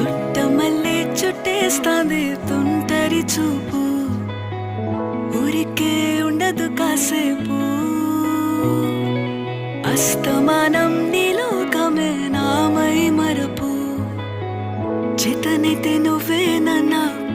చుట్ట మళ్ళీ చుట్టేస్తాంది తుంటరి చూపు. ఊరికే ఉండదు కాసేపు. అస్తమానం నీలోకమే నామై మరపు. చితనితే నువ్వే నా